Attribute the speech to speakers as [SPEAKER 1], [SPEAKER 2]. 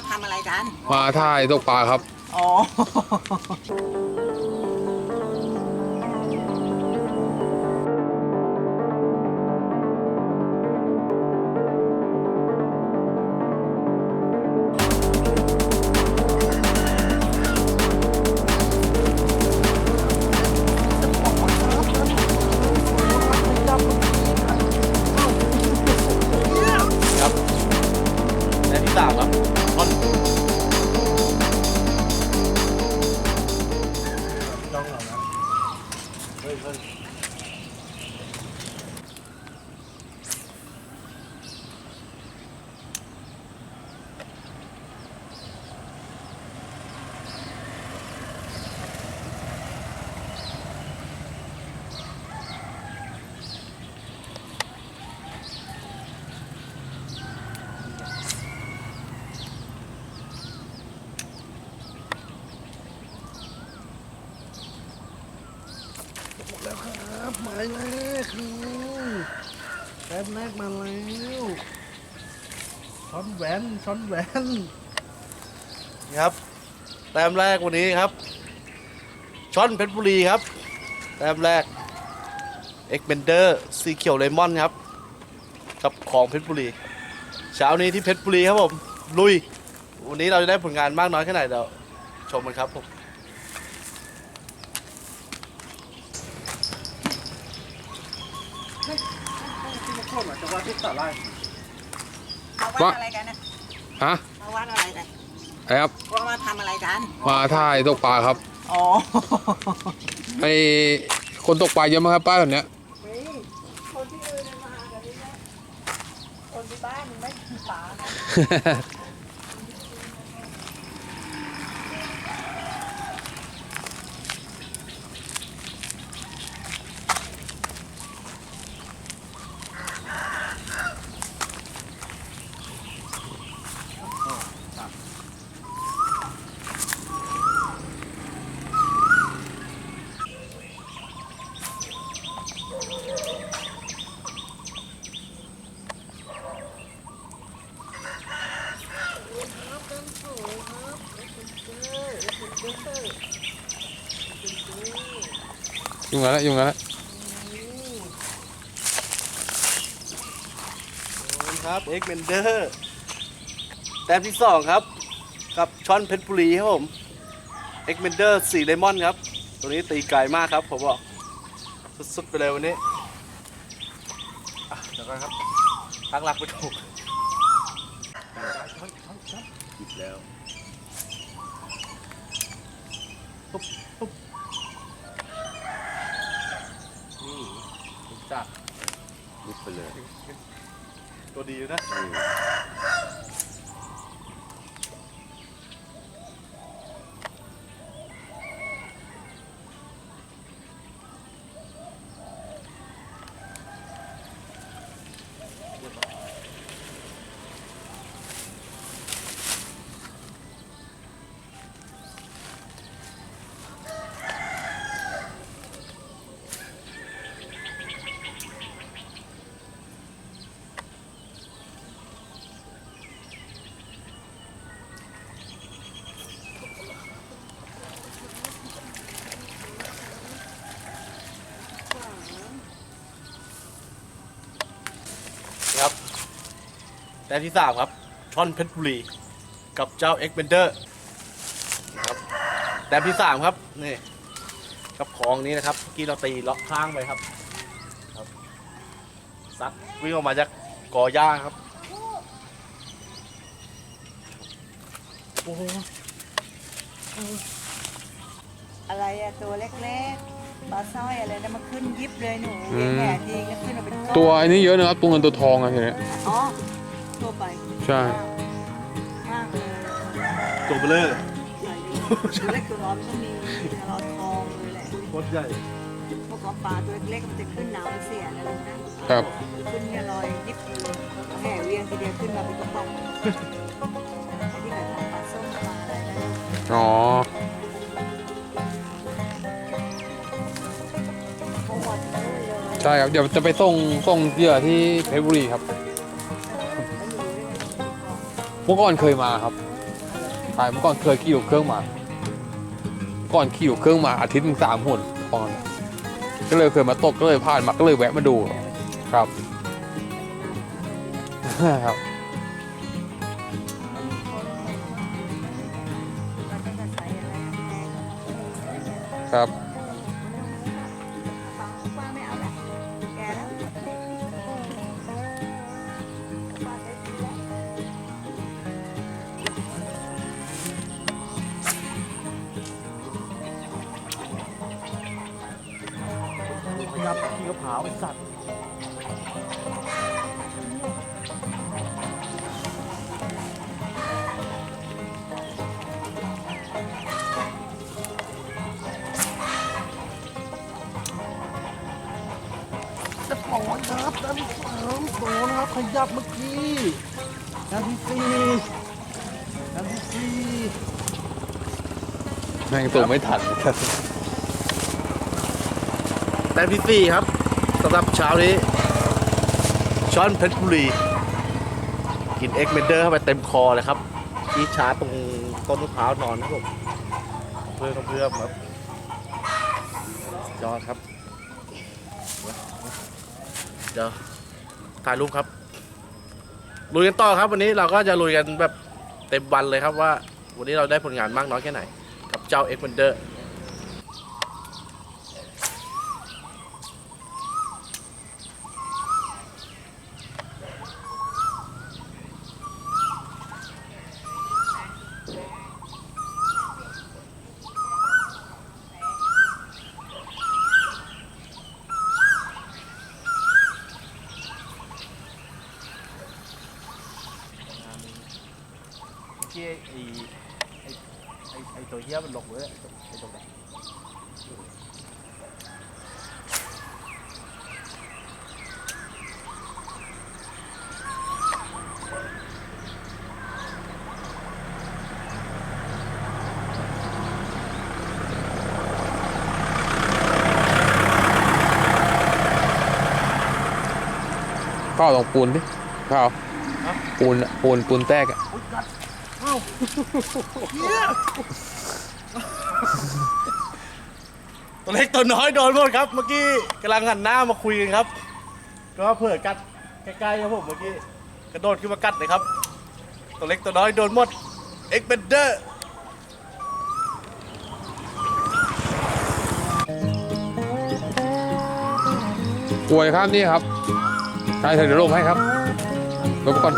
[SPEAKER 1] มาทำอะไรกัน
[SPEAKER 2] มาถ่ายตกปลาครับ
[SPEAKER 1] อ๋อ
[SPEAKER 3] ค
[SPEAKER 4] หมายแรกครับแต้มแรกมาแล้วช้อนแหวนช้อนแหวน
[SPEAKER 3] นี่ครับแต้มแรกวันนี้ครับช่อนเพชรบุรีครับแต้มแรกเอ็กเบนเดอร์สีเขียวเลมอนครับกับของเพชรบุรีเช้านี้ที่เพชรบุรีครับผมลุย วันนี้เราจะได้ผลงานมากน้อยแค่ไหนเดี๋ยวชมกันครับผม
[SPEAKER 1] มาวัด
[SPEAKER 2] ว่า
[SPEAKER 1] อะไรกันนะ
[SPEAKER 2] ฮะ
[SPEAKER 1] มาวัดอะไรกัน
[SPEAKER 2] ไอ้ครับ
[SPEAKER 1] ว่ามาทำอะไรกัน
[SPEAKER 2] มาถ่ายตกปลาครับ
[SPEAKER 1] อ๋อ
[SPEAKER 2] ไอคนตกปลาเยอะไหมครับป้าคนเนี้ย
[SPEAKER 1] คนที่อื่นมากันนี่นะคนที่บ้านมันไม่มีปลา
[SPEAKER 2] ยุ่งกันแล้วยุ่งกันแล้ว
[SPEAKER 3] ครับเอ็กเบนเดอร์แต้มที่สองครับ กับช่อนเพชรบุรีครับผมเอ็กเบนเดอร์สีเลมอนครับ ตัวนี้ตีไกลมากครับผมบอกสุดๆไปเลยวันนี้อะเดี๋ยวก่อนครับตั้งหลักไปถูกหยิบแล้ว ปุ๊บปุ๊บนี่รู้จัก
[SPEAKER 5] นิดไปเลย
[SPEAKER 3] ตัวดีอยู่นะครั แต้มที่สามครับช่อนเพชรบุรี กับเจ้าเอ็กเบนเดอร์นะครับแต้มที่สามครับนี่กับของนี้นะครับเมื่อกี้เราตีล็อกข้างไปครับครับซัดวิ่งออกมาจากกอหญ้าครับโอ้โห
[SPEAKER 1] อะไรอะตัวเล็กๆปลาสร้อยอะไรนะมันขึ้นยิบเลยหนูเลี้ยงแห่ทีก็ขึ้นมาเป็นก้อน
[SPEAKER 2] ตัวไอ้นี้เยอะนะครับตัวเงินตัวทองอะทีเนี้ย
[SPEAKER 1] อ๋อทั่ วไป
[SPEAKER 2] ใช่
[SPEAKER 1] มากเลย
[SPEAKER 3] ตัวเบลอ
[SPEAKER 1] ตัวเล็กตัวน้อยมันก็มีตลอดทองเลยแหละ
[SPEAKER 3] โคตรใหญ่
[SPEAKER 1] พวกปลาตัวเล็กๆมันจะขึ้นน้ำเสียนะลูกนะครับ ขึ้นเนี่ยลอยยิบเลยแห่เวียงทีเดียวขึ้นมาเป็นกระป๋องไอ้ที่แบบปลาส้มปลาอะไรนะ
[SPEAKER 2] อ๋อ
[SPEAKER 1] เขาหมดเลยเลย
[SPEAKER 2] ใช่ครับ เดี๋ยวจะไปส่งส่งเหยื่อที่เพชรบุรีครับเมื่อก่อนเคยมาครับช่เมื่อก่อนเคยขี่รถเครื่องมา ก่อนขี่รถเครื่องมาอาทิตย์หนึ่งสามหนตอนนั้นก็เลยเคยมาตกก็เลยผ่านมาก็เลยแวะมาดูครับครับครับ
[SPEAKER 4] ยับขี้กระเพราไอ้สัตว์จะสองครับด้านที่สามโดนครับขยับเมื่อกี้ด้านที่สี่ด้านที่สี่
[SPEAKER 2] แม่งตัวไม่ทัน
[SPEAKER 3] แต้มที่สี่ครับ สำหรับเช้านี้ ช้อนเพชรบุรี กินเอ็กเมนเดอร์เข้าไปเต็มคอเลยครับที่ชาร์จตรงต้นมะพร้าวนอนครับผมเพื่อนเพื่อนครับยอดครับเดี๋ยวถ่ายรูปครับลุยกันต่อครับ วันนี้เราก็จะลุยกันแบบเต็มวันเลยครับว่า วันนี้เราได้ผลงานมากน้อยแค่ไหน กับเจ้าเอ็กเมนเดอร์
[SPEAKER 4] ที่ไอ้ไอ้ไอ้ไอ้ตัวเหี้ยมันหลงเลยไอ้ตรงนั้น
[SPEAKER 2] ข้าวลองปูนดิข้าวปูนอะปูนปูนแตกอะ
[SPEAKER 3] ตัวเล็กตัวน้อยโดนหมดครับ เมื่อกี้กำลังหันหน้ามาคุยกันครับ ก็เผื่อกัดใกล้ๆครับผมเมื่อกี้กระโดดขึ้นมากัดเลยครับ ตัวเล็กตัวน้อยโดนหมดเอ็กเบนเดอร์
[SPEAKER 2] ป่วยครับนี่ครับใช่เถอะเดี๋ยวลงให้ครับลงก่อน